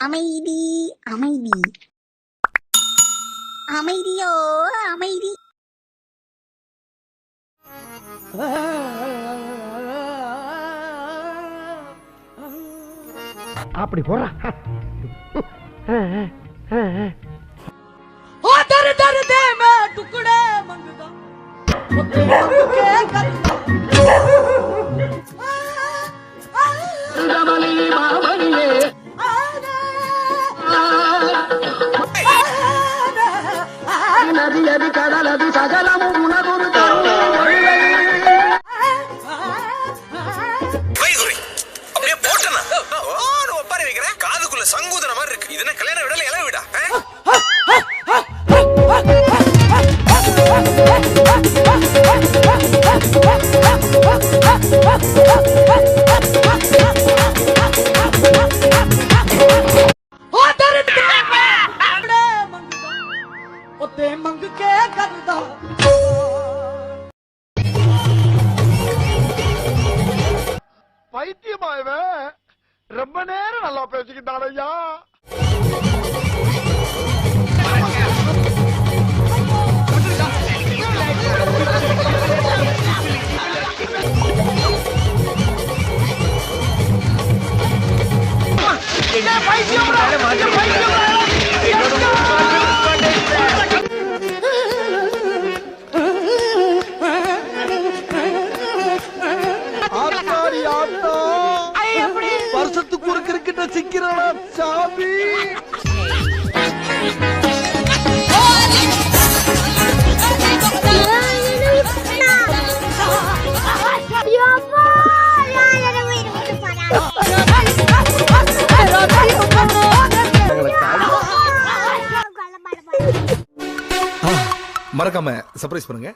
அமைதி அமைதி. அமைதியோ அமைதி. அப்படி போறா. ஓ தரு தரு தே மே நதி அது கடல் சகலமும் உணர்வு அப்படியே போட்டனா? ஓன்னு ஒப்பாரி வைக்கிறேன். காதுக்குள்ள சங்கூதன மாதிரி இருக்கு. இது என்ன கல்யாண விடல இளவு விடா ஆ? ਉੱਤੇ ਮੰਗ ਕੇ ਕਰਦਾ பைத்தியமா இவன் ரொம்ப நேரம் நல்லா பேசிக்கிட்டான் ஐயா பைத்தியம் கிரிக்கெட்ட சிக்கிறானா சாமி மறக்காம சர்ப்ரைஸ் பண்ணுங்க.